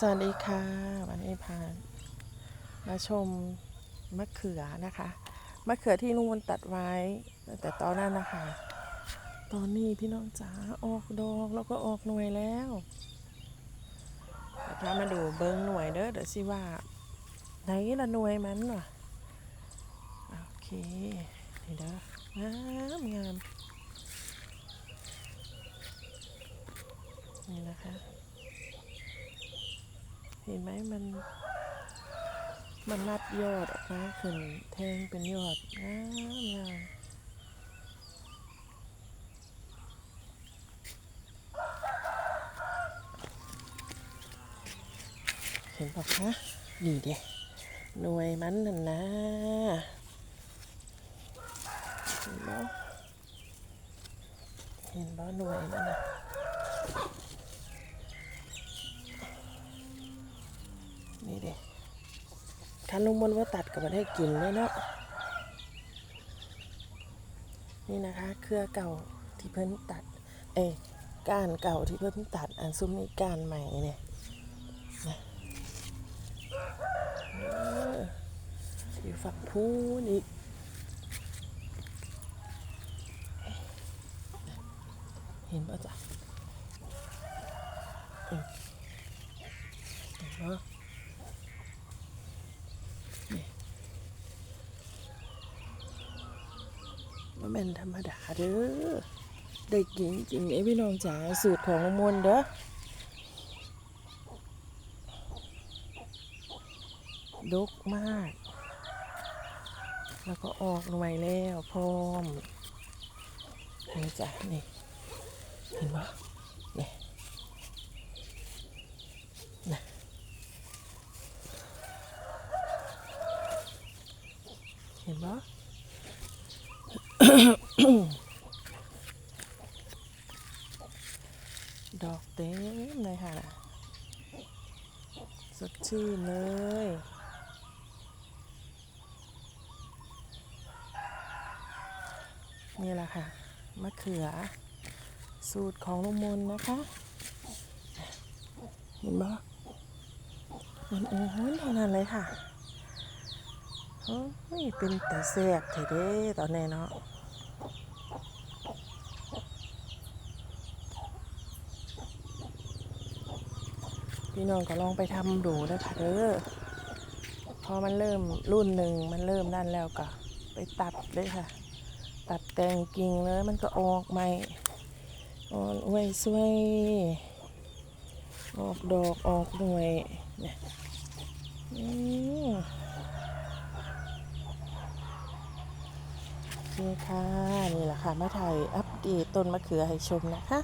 สวัสดีค่ะ วันนี้พามาชมมะเขือนะคะมะเขือที่ลุงมนตัดไว้แต่ตอนนั้นนะคะ ตอนนี้พี่น้องจ๋าออกดอกแล้วก็ออกหน่วยแล้วเดี๋ยวพามาดูเบิ้งหน่วยเด้อเดี๋ยวสิว่าไหนละหน่วยมันวะโอเคนี่เด้องามงามนี่นะคะ เห็นไหมมัน มันรัดยอดออกมาขึ้นแทงเป็นยอดงามงามเห็นบอกคะนี่เด้หน่วยมันนั่นนะเห็นบ่เห็นบ่หน่วยมันนะนี่เด้ คันลุงมนว่าตัดกับมันให้กินเลยเนาะนี่นะคะ เครือเก่าที่เพิ่นตัด เอ้ก้านเก่าที่เพิ่นตัด อันซุ้มนี้ก้านใหม่เนี่ยอยู่ฝั่งพูนอีกเห็นป่ะจ๊ะเห็นป่ะ มันเป็นธรรมดาเด้อได้กินจริงไอ้พี่น้องจ๋าสูตรของมนเด้อดกมาก แล้วก็ออกหน่วยแล้วพร้อมนี่จ้ะนี่ เห็นปะนี่นะเห็นปะ ดอกเต็มเลยค่ะ สดชื่นเลย นี่แหละค่ะ มะเขือ สูตรของลุงมนนะคะ เห็นบ่มันโอ้โหเท่านั้นเลยค่ะโอ้ย เป็นแต่แซ่บเถอะเด้ตอนนี้เนาะ พี่น้องก็ลองไปทำดูนะคะเด้อพอมันเริ่มรุ่นหนึ่งมันเริ่มนั่นแล้วก็ไปตัดเลยค่ะ ตัดแต่งกิ่งเลยมันก็ออกใหม่อ่อนอวยสวยออกดอกออกหน่วยเนี่ยอืมโอเคค่ะ นี่แหละค่ะมาถ่ายอัปเดตต้นมะเขือให้ชมนะคะ